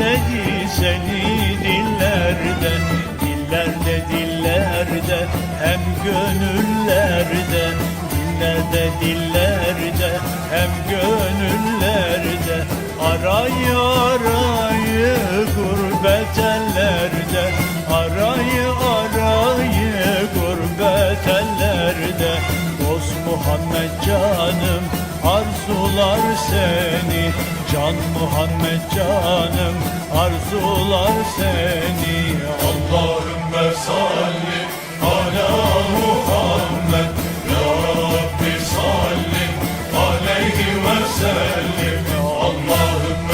belledi seni dillerde Dillerde dillerde hem gönüllerde Dillerde dillerde hem gönüllerde Arayı arayı gurbet ellerde Arayı arayı gurbet ellerde Dost Muhammed canım arzular seni Can Muhammed canım arzular seni. Allahümme salli ala Muhammed. Ya Rabbi salli aleyhi ve sellim. Allahümme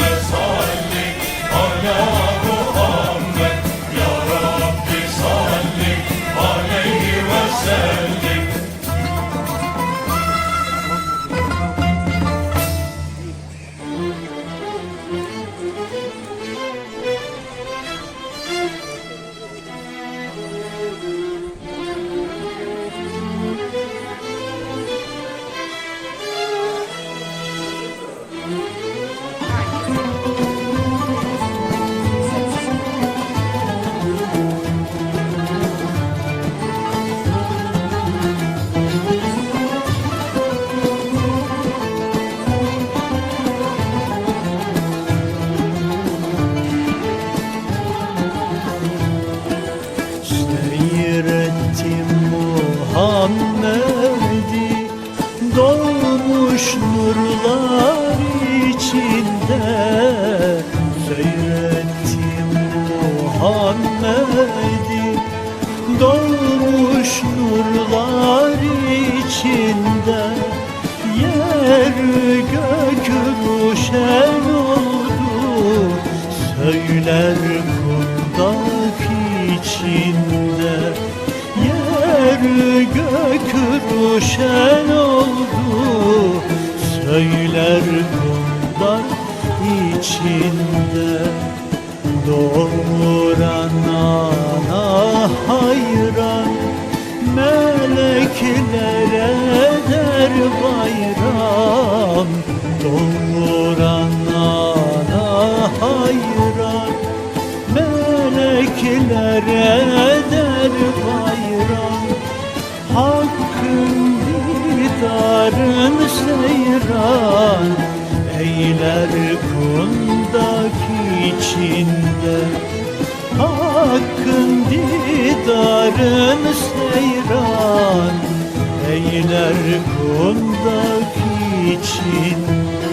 içinde Seyrettim Muhammed'i Doğmuş nurlar içinde Yer gök ruşen oldu. Söyler kundak içinde Yer gök ruşen oldu. Söyler kundak içinde Doğuran ana hayran Meleklere der bayram. Doğuran ana hayran Meleklere der bayram. Hakkın didarın seyran Eyler kundak içinde. Hakkın didarın seyran Eyler kundak içinde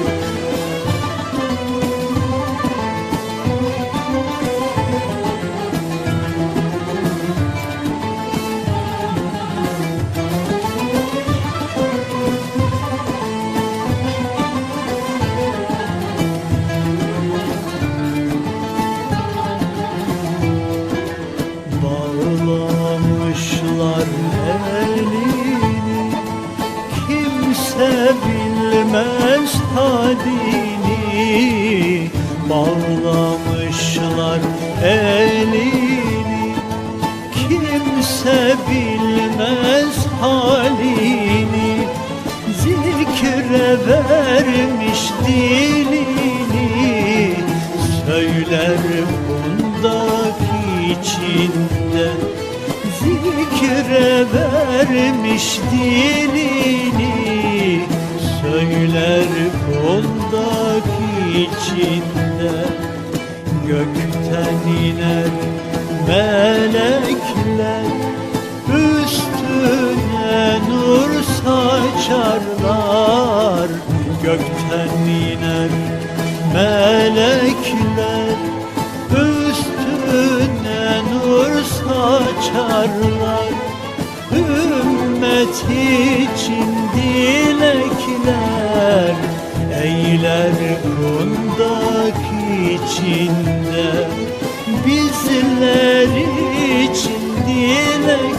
Kimse bilmez hadini Bağlamışlar elini. Kimse bilmez halini. Zikre vermiş dilini. Söyler bundak içinde. Zikre vermiş dilini Söyler kundak içinde. Gökten iner melekler Üstüne nur saçarlar. Gökten iner melekler Üstüne nur saçarlar. Ümmet için dilekler Eyler kundak içinde Bizler için dilekler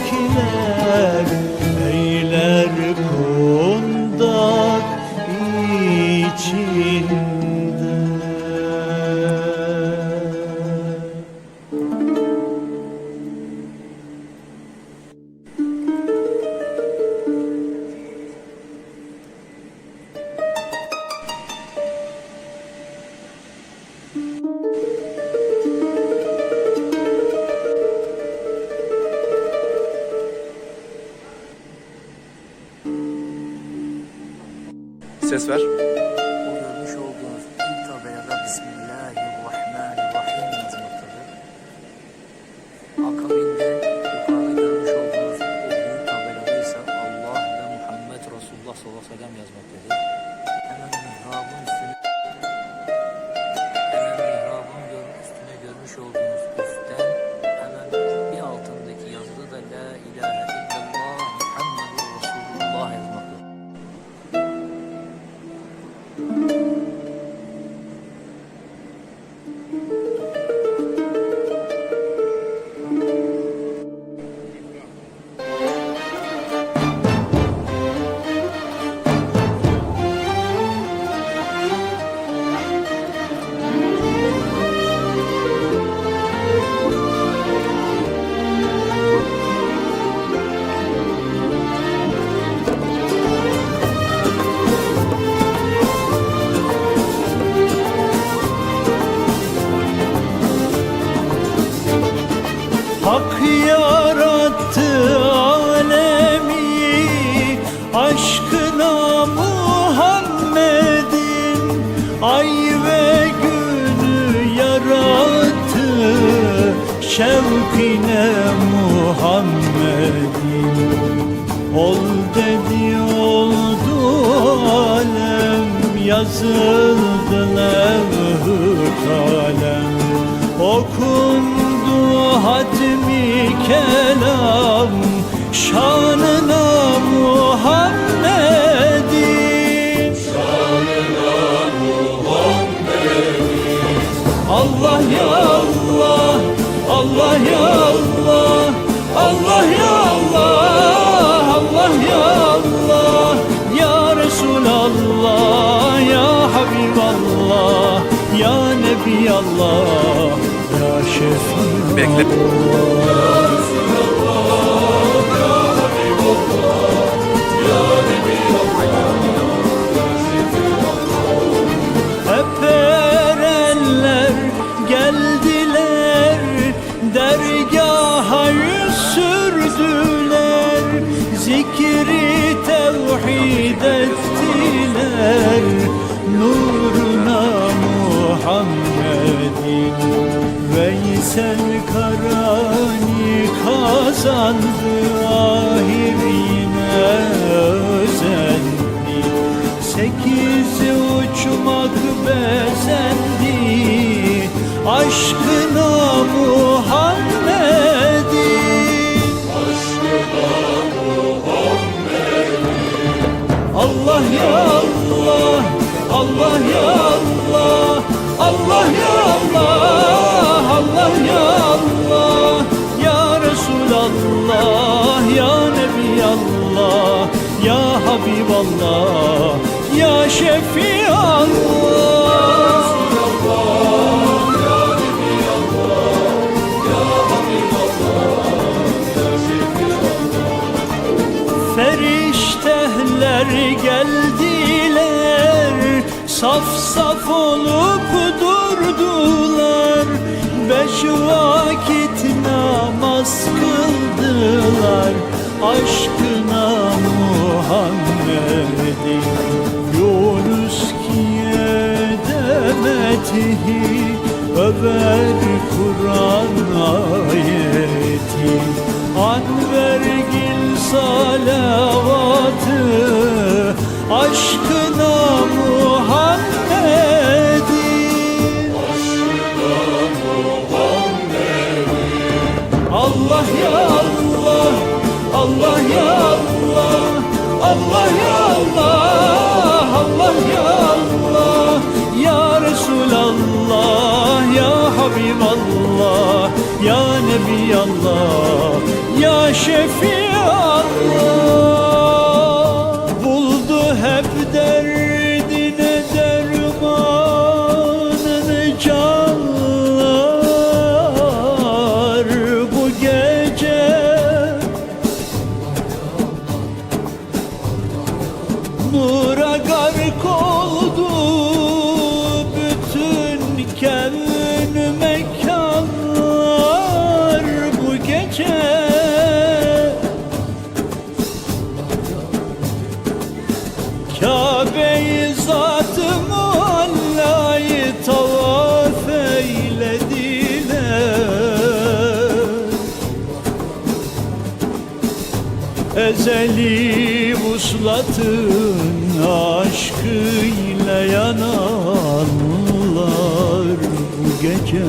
Ses ver. Günü yarattı şevkine Muhammed'in Ol dedi oldu alem yazıldı levh-ı kalem. Okundu hatmi kelam şanına Nebiyallah Ya Şefi Bekle. Geldiler Dergaha sürdüler Zikri tevhid Veysel Karani kazandı Ahir yine özendi. Sekiz uçmak bezendi Aşkına Muhammed'in Allah ya Allah Allah ya Allah Allah ya Allah Habiballah Ya Şefiallah Feriştehler geldiler Saf saf olup durdular. Beş vakit namaz kıldılar Aşkına Muhammed'in Yunus kiye demetihi Över Kur'an ayeti Anvergil salavatı Aşkına Ya Nebiyallah Ya Şefiallah Buldu hep derdine dermanını canlar. Bu gece Nura gark Ezeli vuslatın aşkıyla yananlar bu gece